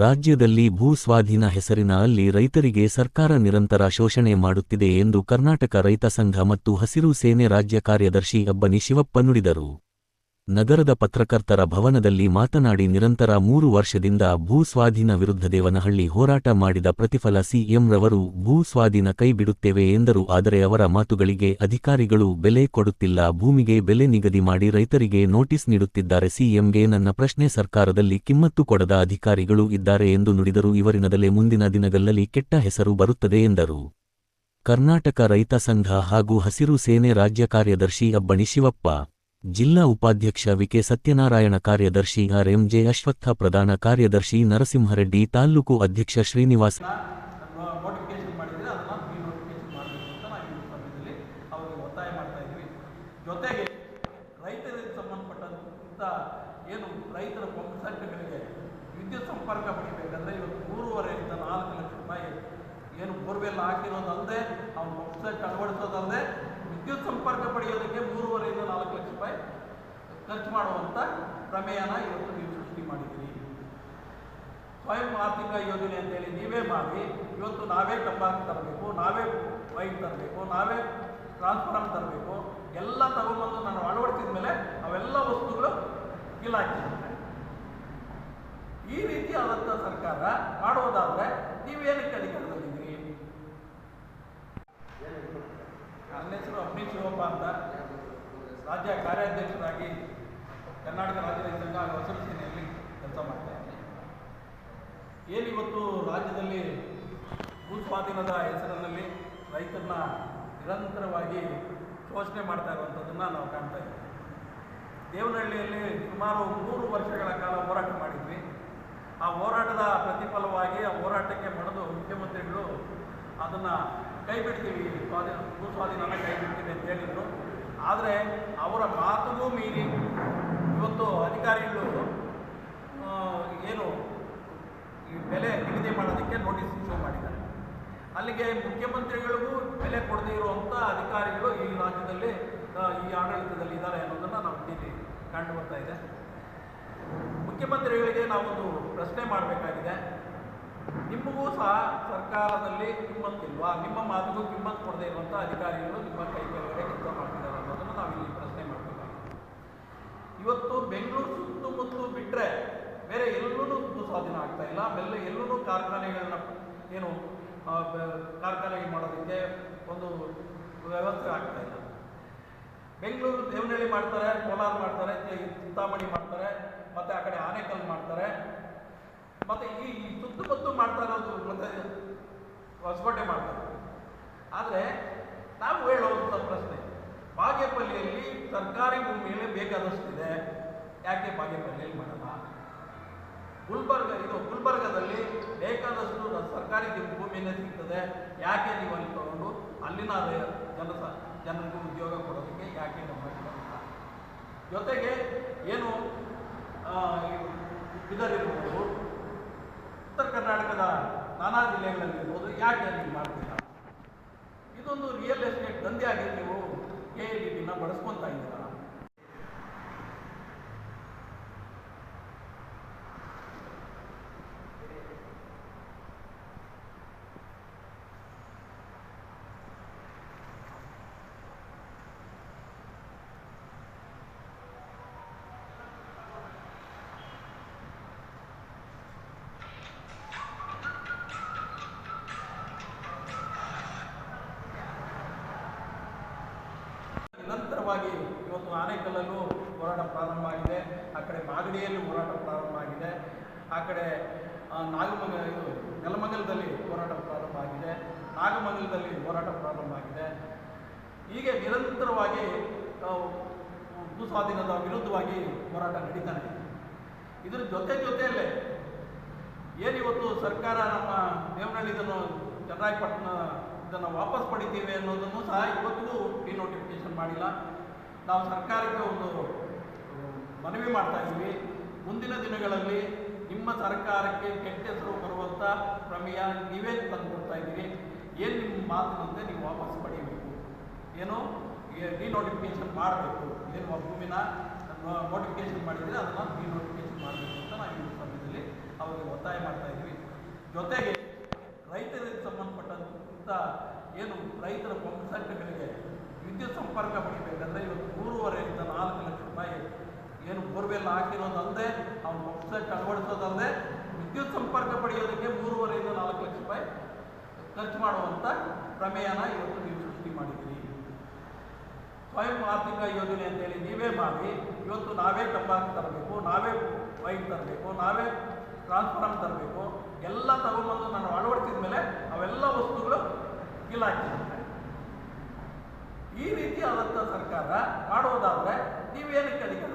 ರಾಜ್ಯದಲ್ಲಿ ಭೂ ಸ್ವಾಧೀನ ಹೆಸರಿನ ಅಲ್ಲಿ ರೈತರಿಗೆ ಸರ್ಕಾರ ನಿರಂತರ ಶೋಷಣೆ ಮಾಡುತ್ತಿದೆ ಎಂದು ಕರ್ನಾಟಕ ರೈತ ಸಂಘ ಮತ್ತು ಹಸಿರು ಸೇನೆ ರಾಜ್ಯ ಕಾರ್ಯದರ್ಶಿ ಅಬ್ಬನಿ ಶಿವಪ್ಪ ನುಡಿದರು. ನಗರದ ಪತ್ರಕರ್ತರ ಭವನದಲ್ಲಿ ಮಾತನಾಡಿ ನಿರಂತರ ಮೂರು ವರ್ಷದಿಂದ ಭೂ ಸ್ವಾಧೀನ ವಿರುದ್ಧ ದೇವನಹಳ್ಳಿ ಹೋರಾಟ ಮಾಡಿದ ಪ್ರತಿಫಲ ಸಿಎಂರವರು ಭೂ ಸ್ವಾಧೀನ ಕೈಬಿಡುತ್ತೇವೆ ಎಂದರು. ಆದರೆ ಅವರ ಮಾತುಗಳಿಗೆ ಅಧಿಕಾರಿಗಳು ಬೆಲೆ ಕೊಡುತ್ತಿಲ್ಲ. ಭೂಮಿಗೆ ಬೆಲೆ ನಿಗದಿ ಮಾಡಿ ರೈತರಿಗೆ ನೋಟಿಸ್ ನೀಡುತ್ತಿದ್ದಾರೆ. ಸಿಎಂಗೆ ನನ್ನ ಪ್ರಶ್ನೆ, ಸರ್ಕಾರದಲ್ಲಿ ಕಿಮ್ಮತ್ತು ಕೊಡದ ಅಧಿಕಾರಿಗಳು ಇದ್ದಾರೆ ಎಂದು ನುಡಿದರು. ಇವರಿನದಲೇ ಮುಂದಿನ ದಿನಗಳಲ್ಲಿ ಕೆಟ್ಟ ಹೆಸರು ಬರುತ್ತದೆ ಎಂದರು. ಕರ್ನಾಟಕ ರೈತ ಸಂಘ ಹಾಗೂ ಹಸಿರು ಸೇನೆ ರಾಜ್ಯ ಕಾರ್ಯದರ್ಶಿ ಅಬ್ಬಣಿ ಶಿವಪ್ಪ ಜಿಲ್ಲಾ ಉಪಾಧ್ಯಕ್ಷ ವಿಕೆ ಸತ್ಯನಾರಾಯಣ ಕಾರ್ಯದರ್ಶಿ ಆರ್ಎಂಜೆ ಅಶ್ವತ್ಥ ಪ್ರಧಾನ ಕಾರ್ಯದರ್ಶಿ ನರಸಿಂಹರೆಡ್ಡಿ ತಾಲ್ಲೂಕು ಅಧ್ಯಕ್ಷ ಶ್ರೀನಿವಾಸ ಜೊತೆಗೆ ರೈತರಿಗೆ ಸಂಬಂಧಪಟ್ಟಂಥ ಏನು ರೈತರ ಪಂಪ್ ಸೆಟ್ಗಳಿಗೆ ವಿದ್ಯುತ್ ಸಂಪರ್ಕ ಪಡಿಬೇಕಂದ್ರೆ ಇವತ್ತು ಮೂರುವರೆಯಿಂದ ನಾಲ್ಕು ಲಕ್ಷ ರೂಪಾಯಿ ಏನು ಬೋರ್ವೆಲ್ ಹಾಕಿರೋದಲ್ಲದೆ ಅವ್ನು ಪಂಪ್ ಸೆಟ್ ಅಳವಡಿಸೋದಲ್ಲದೆ ವಿದ್ಯುತ್ ಸಂಪರ್ಕ ಪಡೆಯೋದಕ್ಕೆ ಮೂರುವರೆಯಿಂದ ನಾಲ್ಕು ಲಕ್ಷ ರೂಪಾಯಿ ಖರ್ಚು ಮಾಡುವಂಥ ಪ್ರಮೇಯನ ಇವತ್ತು ನೀವು ಸೃಷ್ಟಿ ಮಾಡಿದ್ದೀರಿ. ಸ್ವಯಂ ಆರ್ಥಿಕ ಯೋಜನೆ ಅಂತೇಳಿ ನೀವೇ ಮಾಡಿ, ಇವತ್ತು ನಾವೇ ತಂಬಾಕು ತರಬೇಕು, ನಾವೇ ವೈಟ್ ತರಬೇಕು, ನಾವೇ ಟ್ರಾನ್ಸ್ಫಾರ್ಮ್ ತರಬೇಕು, ಎಲ್ಲ ತಗೊಂಡ್ಬಂದು ನಾನು ಅಳವಡಿಸಿದ ಮೇಲೆ ಅವೆಲ್ಲ ವಸ್ತುಗಳು ಗಿಲಾಗ್ತಿರುತ್ತೆ ಈ ರೀತಿ ಆದಂಥ ಸರ್ಕಾರ ಮಾಡೋದಾದ್ರೆ ನೀವೇನಕ್ಕೆ ಅಧಿಕಾರದಲ್ಲಿದ್ದೀರಿ ನನ್ನ ಹೆಸರು ಅಮ್ಮಿ ಶಿವಪ್ಪ ಅಂತ ರಾಜ್ಯ ಕಾರ್ಯಾಧ್ಯಕ್ಷರಾಗಿ ಕರ್ನಾಟಕ ರಾಜ್ಯ ರೈತ ಸಂಘ ಹಾಗೂ ಸೇನೆಯಲ್ಲಿ ಕೆಲಸ ಮಾಡ್ತಾ ಇದ್ದೀನಿ. ಏನಿವತ್ತು ರಾಜ್ಯದಲ್ಲಿ ಭೂಸ್ವಾಧೀನದ ಹೆಸರಿನಲ್ಲಿ ರೈತರನ್ನ ನಿರಂತರವಾಗಿ ಶೋಷಣೆ ಮಾಡ್ತಾ ಇರುವಂಥದ್ದನ್ನು ನಾವು ಕಾಣ್ತಾ ಇದ್ದೀವಿ. ದೇವನಹಳ್ಳಿಯಲ್ಲಿ ಸುಮಾರು ಮೂರು ವರ್ಷಗಳ ಕಾಲ ಹೋರಾಟ ಮಾಡಿದ್ವಿ. ಆ ಹೋರಾಟದ ಪ್ರತಿಫಲವಾಗಿ ಆ ಹೋರಾಟಕ್ಕೆ ಮಣಿದು ಮುಖ್ಯಮಂತ್ರಿಗಳು ಅದನ್ನು ಕೈ ಬಿಡ್ತೀವಿ ಸ್ವಾಧೀನ ಭೂ ಸ್ವಾಧೀನನ ಕೈ ಬಿಡ್ತೀವಿ ಅಂತ ಹೇಳಿದ್ರು. ಆದರೆ ಅವರ ಮಾತುಗೂ ಮೀರಿ ಇವತ್ತು ಅಧಿಕಾರಿಗಳು ಏನು ಈ ಬೆಲೆ ನಿಗದಿ ಮಾಡೋದಕ್ಕೆ ನೋಟಿಸ್ ಇಶ್ಯೂ ಮಾಡಿದ್ದಾರೆ. ಅಲ್ಲಿಗೆ ಮುಖ್ಯಮಂತ್ರಿಗಳಿಗೂ ಬೆಲೆ ಕೊಡದೇ ಇರುವಂಥ ಅಧಿಕಾರಿಗಳು ಈ ರಾಜ್ಯದಲ್ಲಿ ಈ ಆಡಳಿತದಲ್ಲಿ ಇದ್ದಾರೆ ಅನ್ನೋದನ್ನು ನಾವು ಇಲ್ಲಿ ಕಂಡು ಬರ್ತಾ ಇದೆ. ಮುಖ್ಯಮಂತ್ರಿಗಳಿಗೆ ನಾವೊಂದು ಪ್ರಶ್ನೆ ಮಾಡಬೇಕಾಗಿದೆ. ನಿಮಗೂ ಸಹ ಸರ್ಕಾರದಲ್ಲಿ ಕಿಮ್ಮತ್ತಿಲ್ವಾ? ನಿಮ್ಮ ಮಾತಿಗೂ ಕಿಮ್ಮತ್ ಕೊಡದೇ ಇರುವಂಥ ಅಧಿಕಾರಿಗಳು ನಿಮ್ಮ ಕೈ ಕೆಳಗಡೆ ಕೆಲಸ ಮಾಡ್ತಿದ್ದಾರೆ ಅನ್ನೋದನ್ನು ಇಲ್ಲಿ ಪ್ರಶ್ನೆ ಮಾಡಬೇಕಾಗಿದೆ. ಇವತ್ತು ಬೆಂಗಳೂರು ಸುತ್ತಮುತ್ತ ಬಿಟ್ಟರೆ ಬೇರೆ ಎಲ್ಲೂ ಸ್ವಾಧೀನ ಆಗ್ತಾ ಇಲ್ಲ. ಬೆಲ್ಲ ಎಲ್ಲೂ ಕಾರ್ಖಾನೆಗಳನ್ನ ಏನು ಕಾರ್ಖಾನೆಗೆ ಮಾಡೋದಕ್ಕೆ ಒಂದು ವ್ಯವಸ್ಥೆ ಆಗ್ತಾ ಇಲ್ಲ. ಬೆಂಗಳೂರು ದೇವನಹಳ್ಳಿ ಮಾಡ್ತಾರೆ, ಕೋಲಾರ ಮಾಡ್ತಾರೆ ಚಿಂತಾಮಣಿ ಮಾಡ್ತಾರೆ, ಮತ್ತು ಆ ಕಡೆ ಆನೇಕಲ್ ಮಾಡ್ತಾರೆ. ಮತ್ತು ಈ ಸುತ್ತು ಸುತ್ತಮುತ್ತ ಮಾಡ್ತಾ ಇರೋದು ಮತ್ತೆ ಹೊಸಕೋಟೆ ಮಾಡ್ತಾರೆ. ಆದರೆ ನಾವು ಹೇಳುವಂಥ ಪ್ರಶ್ನೆ, ಬಾಗೇಪಲ್ಲಿಯಲ್ಲಿ ಸರ್ಕಾರಿ ಭೂಮಿಯಲ್ಲಿ ಬೇಕಾದಷ್ಟಿದೆ ಯಾಕೆ ಬಾಗೇಪಲ್ಲಿಯಲ್ಲಿ ಮಾಡಲ್ಲ? ಗುಲ್ಬರ್ಗ, ಇದು ಗುಲ್ಬರ್ಗದಲ್ಲಿ ಬೇಕಾದಷ್ಟು ಸರ್ಕಾರಿ ಭೂಮಿಯೇ ಸಿಗ್ತದೆ. ಯಾಕೆ ನೀವು ಅಲ್ಲಿ ತಗೊಂಡು ಅಲ್ಲಿನ ರ- ಜನ ಸ- ಜನರಿಗೂ ಉದ್ಯೋಗ ಕೊಡೋದಕ್ಕೆ ಯಾಕೆ ಕೊಡೋದಿಲ್ಲ ಜೊತೆಗೆ ಏನು ಇದರಿರ್ಬೋದು ಉತ್ತರ ಕರ್ನಾಟಕದ ನಾನಾ ಜಿಲ್ಲೆಗಳಲ್ಲಿರ್ಬೋದು ಯಾಕೆ ಅಲ್ಲಿ ಮಾಡ್ತೀರಾ ಇದೊಂದು ರಿಯಲ್ ಎಸ್ಟೇಟ್ ದಂಧೆಯಾಗಿ ನೀವು ಕೆ ಎ ಡಿ ಬಿನ ಬಳಸ್ಕೊತಾ ಇದ್ದೀರಾ? ನಿರಂತರವಾಗಿ ಇವತ್ತು ಆನೆಕಲ್ಲಲ್ಲೂ ಹೋರಾಟ ಪ್ರಾರಂಭ ಆಗಿದೆ. ಆ ಕಡೆ ಮಾಗಡಿಯಲ್ಲಿ ಹೋರಾಟ ಪ್ರಾರಂಭ ಆಗಿದೆ. ಆ ಕಡೆ ನಾಗಮಂಗ, ಇದು ನೆಲಮಂಗಲದಲ್ಲಿ ಹೋರಾಟ ಪ್ರಾರಂಭ ಆಗಿದೆ. ನಾಗಮಂಗಲದಲ್ಲಿ ಹೋರಾಟ ಪ್ರಾರಂಭ ಆಗಿದೆ. ಹೀಗೆ ನಿರಂತರವಾಗಿ ಭೂಸ್ವಾಧೀನದ ವಿರುದ್ಧವಾಗಿ ಹೋರಾಟ ನಡೀತಾನೆ ಇದೆ. ಇದರ ಜೊತೆ ಜೊತೆಯಲ್ಲೇ ಏನಿವತ್ತು ಸರ್ಕಾರ ನಮ್ಮ ದೇವನಹಳ್ಳಿ ಇದನ್ನು ಚನ್ನರಾಯಪಟ್ಟಣ ಇದನ್ನು ವಾಪಸ್ ಪಡಿತೀವಿ ಅನ್ನೋದನ್ನು ಸಹ ಇವತ್ತಿಗೂ ಡಿನೋಟಿಫಿಕೇಶನ್ ಮಾಡಿಲ್ಲ. ನಾವು ಸರ್ಕಾರಕ್ಕೆ ಒಂದು ಮನವಿ ಮಾಡ್ತಾ ಇದ್ದೀವಿ. ಮುಂದಿನ ದಿನಗಳಲ್ಲಿ ನಿಮ್ಮ ಸರ್ಕಾರಕ್ಕೆ ಕೆಟ್ಟ ಹೆಸರು ಬರುವಂಥ ಪ್ರಮೇಯ ನೀವೇ ತಂದು ಕೊಡ್ತಾ ಇದ್ದೀರಿ. ಏನು ನಿಮ್ಮ ಮಾತಿನಂತೆ ನೀವು ವಾಪಸ್ ಪಡೆಯಬೇಕು? ಏನು ಡಿನೋಟಿಫಿಕೇಶನ್ ಮಾಡಬೇಕು. ಏನು ಭೂಮಿನ ನೋಟಿಫಿಕೇಶನ್ ಮಾಡಿದರೆ ಅದನ್ನು ಡಿನೋಟಿಫಿಕೇಶನ್ ಮಾಡಬೇಕು ಅಂತ ನಾವು ಈ ಸಮಯದಲ್ಲಿ ಅವರಿಗೆ ಒತ್ತಾಯ ಮಾಡ್ತಾ ಇದ್ದೀವಿ. ಜೊತೆಗೆ ರೈತರಿಗೆ ಸಂಬಂಧಪಟ್ಟಂಥ ಏನು ರೈತರ ಪಂಪ್ ಸೆಟ್ಗಳಿಗೆ ವಿದ್ಯುತ್ ಸಂಪರ್ಕ ಪಡಿಬೇಕಂದ್ರೆ ಇವತ್ತು ಮೂರುವರೆಯಿಂದ ನಾಲ್ಕು ಲಕ್ಷ ರೂಪಾಯಿ ಏನು ಬೋರ್ವೆಲ್ ಹಾಕಿರೋದಲ್ಲದೆ ಅವ್ನು ವೆಬ್ಸೈಟ್ ಸೆಟ್ ಅಳವಡಿಸೋದಲ್ಲದೆ ವಿದ್ಯುತ್ ಸಂಪರ್ಕ ಪಡೆಯೋದಕ್ಕೆ ಮೂರುವರೆಯಿಂದ ನಾಲ್ಕು ಲಕ್ಷ ರೂಪಾಯಿ ಖರ್ಚು ಮಾಡುವಂಥ ಪ್ರಮೇಯನ ಇವತ್ತು ನೀವು ಸೃಷ್ಟಿ ಮಾಡಿದ್ದೀರಿ. ಸ್ವಯಂ ಆರ್ಥಿಕ ಯೋಜನೆ ಅಂತೇಳಿ ನೀವೇ ಮಾಡಿ, ಇವತ್ತು ನಾವೇ ಕಂಬಾಕ್ ತರಬೇಕು, ನಾವೇ ವೈಟ್ ತರಬೇಕು, ನಾವೇ ಟ್ರಾನ್ಸ್ಫಾರ್ಮ್ ತರಬೇಕು, ಎಲ್ಲ ತಗೊಂಬಂದು ನಾನು ಅಳವಡಿಸಿದ ಮೇಲೆ ಅವೆಲ್ಲ ವಸ್ತುಗಳು ಗಿಲಾಕಿರುತ್ತೆ ಈ ರೀತಿ ರೀತಿಯಾದಂಥ ಸರ್ಕಾರ ಮಾಡೋದಾದರೆ ನೀವೇನಕ್ಕೆ ಅಧಿಕಾರ